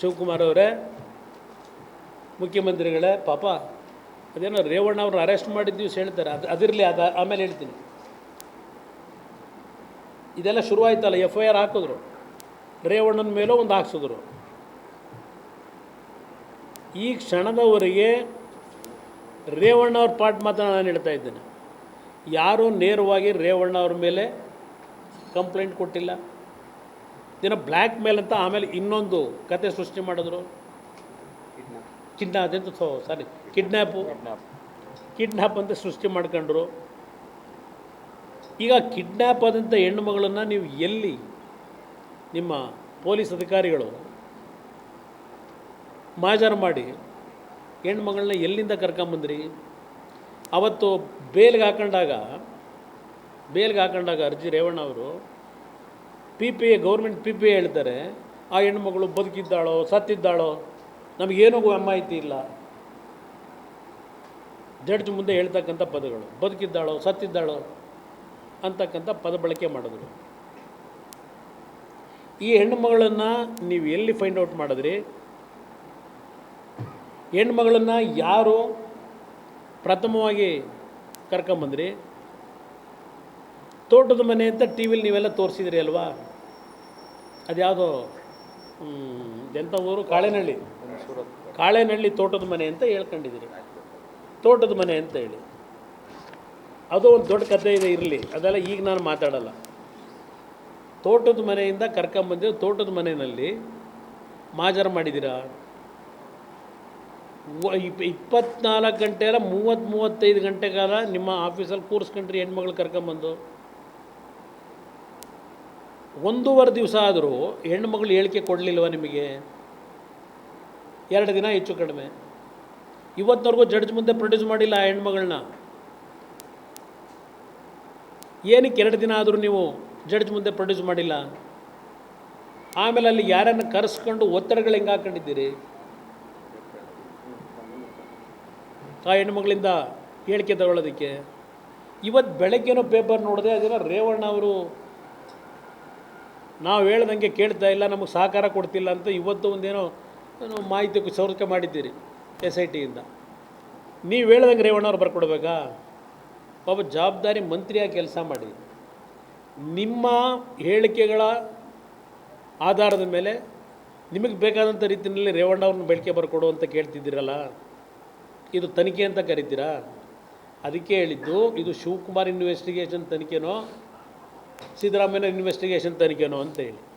ಶಿವಕುಮಾರ್ ಅವರೇ ಮುಖ್ಯಮಂತ್ರಿಗಳೇ, ಪಾಪ, ಅದೇನೋ ರೇವಣ್ಣ ಅವ್ರನ್ನ ಅರೆಸ್ಟ್ ಮಾಡಿದ ದಿವಸ ಹೇಳ್ತಾರೆ. ಅದು ಅದಿರಲಿ, ಅದು ಆಮೇಲೆ ಹೇಳ್ತೀನಿ. ಇದೆಲ್ಲ ಶುರುವಾಯ್ತಲ್ಲ ಎಫ್ ಐ ಆರ್ ಹಾಕಿದ್ರು. ರೇವಣ್ಣನ ಮೇಲೂ ಒಂದು ಹಾಕ್ಸಿದ್ರು. ಈ ಕ್ಷಣದವರೆಗೆ ರೇವಣ್ಣ ಅವ್ರ ಪಾಟ್ ಮಾತ್ರ ನಾನು ಹೇಳ್ತಾ ಇದ್ದೇನೆ. ಯಾರೂ ನೇರವಾಗಿ ರೇವಣ್ಣ ಅವ್ರ ಮೇಲೆ ಕಂಪ್ಲೇಂಟ್ ಕೊಟ್ಟಿಲ್ಲ. ದಿನ ಬ್ಲ್ಯಾಕ್ ಮೇಲ್ ಅಂತ ಆಮೇಲೆ ಇನ್ನೊಂದು ಕತೆ ಸೃಷ್ಟಿ ಮಾಡಿದ್ರು. ಕಿಡ್ನಾಪ್ ಅದೆಂತ ಸಾರಿ ಕಿಡ್ನ್ಯಾಪು ಕಿಡ್ನ್ಯಾಪ್ ಅಂತ ಸೃಷ್ಟಿ ಮಾಡ್ಕೊಂಡ್ರು. ಈಗ ಕಿಡ್ನ್ಯಾಪ್ ಆದಂಥ ಹೆಣ್ಣುಮಗಳನ್ನು ನೀವು ಎಲ್ಲಿ ನಿಮ್ಮ ಪೊಲೀಸ್ ಅಧಿಕಾರಿಗಳು ಮಾಜರ್ ಮಾಡಿ ಹೆಣ್ಮಗಳನ್ನ ಎಲ್ಲಿಂದ ಕರ್ಕೊಂಬಂದ್ರಿ? ಅವತ್ತು ಬೇಲ್ಗೆ ಹಾಕೊಂಡಾಗ ಬೇಲ್ಗೆ ಹಾಕೊಂಡಾಗ ಅರ್ಜಿ ರೇವಣ್ಣ ಅವರು P P A government P P A ಹೇಳ್ತಾರೆ, ಆ ಹೆಣ್ಮಗಳು ಬದುಕಿದ್ದಾಳೋ, ಸತ್ತಿದ್ದಾಳೋ, ನಮಗೇನೂ ಮಾಹಿತಿ ಇಲ್ಲ. ಜಡ್ಜ್ ಮುಂದೆ ಹೇಳ್ತಕ್ಕಂಥ ಪದಗಳು, ಬದುಕಿದ್ದಾಳೋ, ಸತ್ತಿದ್ದಾಳೋ ಅಂತಕ್ಕಂಥ ಪದ ಬಳಕೆ ಮಾಡಿದ್ರು ಈ ಹೆಣ್ಣುಮಗಳನ್ನು ನೀವು ಎಲ್ಲಿ ಫೈಂಡ್ ಔಟ್ ಮಾಡಿದ್ರಿ? ಹೆಣ್ಮಗಳನ್ನು ಯಾರು ಪ್ರಥಮವಾಗಿ ಕರ್ಕೊಂಬಂದ್ರಿ? ತೋಟದ ಮನೆ ಅಂತ ಟಿ ವಿಲಿ ನೀವೆಲ್ಲ ತೋರಿಸಿದ್ರಿ ಅಲ್ವಾ? ಅದ್ಯಾವುದೋ ಎಂಥ ಊರು ಕಾಳೆನಹಳ್ಳಿ ಕಾಳೆನಹಳ್ಳಿ ತೋಟದ ಮನೆ ಅಂತ ಹೇಳ್ಕೊಂಡಿದ್ದೀರಿ ತೋಟದ ಮನೆ ಅಂತ ಹೇಳಿ. ಅದು ಒಂದು ದೊಡ್ಡ ಕಥೆ ಇದೆ ಇರಲಿ. ಅದೆಲ್ಲ ಈಗ ನಾನು ಮಾತಾಡಲ್ಲ. ತೋಟದ ಮನೆಯಿಂದ ಕರ್ಕೊಂಬಂದಿರೋ ತೋಟದ ಮನೆಯಲ್ಲಿ ಮಾಜರ ಮಾಡಿದ್ದೀರಾ ಇಪ್ಪ ಇಪ್, ಇಪ್ಪತ್ನಾಲ್ಕು ಗಂಟೆ ಅಲ್ಲ ಮೂವತ್ತು ಮೂವತ್ತೈದು ಗಂಟೆ ಕಾಲ ನಿಮ್ಮ ಆಫೀಸಲ್ಲಿ ಕೂರಿಸ್ಕೊಂಡ್ರಿ ಹೆಣ್ಮಗಳು ಕರ್ಕೊಂಬಂದು ಒಂದೂವರೆ ದಿವಸ ಆದರೂ ಹೆಣ್ಮಗಳು ಹೇಳಿಕೆ ಕೊಡಲಿಲ್ವ ನಿಮಗೆ? ಎರಡು ದಿನ ಹೆಚ್ಚು ಕಡಿಮೆ. ಇವತ್ತಿನವರೆಗೂ ಜಡ್ಜ್ ಮುಂದೆ ಪ್ರೊಡ್ಯೂಸ್ ಮಾಡಿಲ್ಲ ಆ ಹೆಣ್ಮಗಳನ್ನ ಏನಕ್ಕೆ ಎರಡು ದಿನ ಆದರೂ ನೀವು ಜಡ್ಜ್ ಮುಂದೆ ಪ್ರೊಡ್ಯೂಸ್ ಮಾಡಿಲ್ಲ? ಆಮೇಲೆ ಅಲ್ಲಿ ಯಾರನ್ನು ಕರೆಸ್ಕೊಂಡು ಒತ್ತಡಗಳು ಹೆಂಗೆ ಹಾಕೊಂಡಿದ್ದೀರಿ? ಆ ಹೆಣ್ಮಗಳಿಂದ ಹೇಳಿಕೆ ತಗೊಳ್ಳೋದಕ್ಕೆ. ಇವತ್ತು ಬೆಳಗ್ಗೆನೋ ಪೇಪರ್ ನೋಡಿದೆ ಅದೇನೋ ರೇವಣ್ಣ ಅವರು ನಾವು ಹೇಳ್ದಂಗೆ ಕೇಳ್ತಾ ಇಲ್ಲ, ನಮಗೆ ಸಹಕಾರ ಕೊಡ್ತಿಲ್ಲ ಅಂತ ಇವತ್ತು ಒಂದೇನೋ ಮಾಹಿತಿ ಸೌರಕ್ಕೆ ಮಾಡಿದ್ದೀರಿ ಎಸ್ ಐ ಟಿಯಿಂದ ನೀವು ಹೇಳ್ದಂಗೆ ರೇವಣ್ಣವ್ರು ಬರ್ಕೊಡ್ಬೇಕಾ? ಒಬ್ಬ ಜವಾಬ್ದಾರಿ ಮಂತ್ರಿಯಾಗಿ ಕೆಲಸ ಮಾಡಿ ನಿಮ್ಮ ಹೇಳಿಕೆಗಳ ಆಧಾರದ ಮೇಲೆ ನಿಮಗೆ ಬೇಕಾದಂಥ ರೀತಿಯಲ್ಲಿ ರೇವಣ್ಣ ಅವ್ರನ್ನ ಬೆಳಕೆ ಬರ್ಕೊಡು ಅಂತ ಕೇಳ್ತಿದ್ದೀರಲ್ಲ, ಇದು ತನಿಖೆ ಅಂತ ಕರಿತೀರಾ? ಅದಕ್ಕೆ ಹೇಳಿದ್ದು, ಇದು ಶಿವಕುಮಾರ್ ಇನ್ವೆಸ್ಟಿಗೇಷನ್ ತನಿಖೆನೋ ಸಿದ್ದರಾಮಯ್ಯ ಇನ್ವೆಸ್ಟಿಗೇಷನ್ ತನಿಖೆನೋ ಅಂತ ಹೇಳಿ.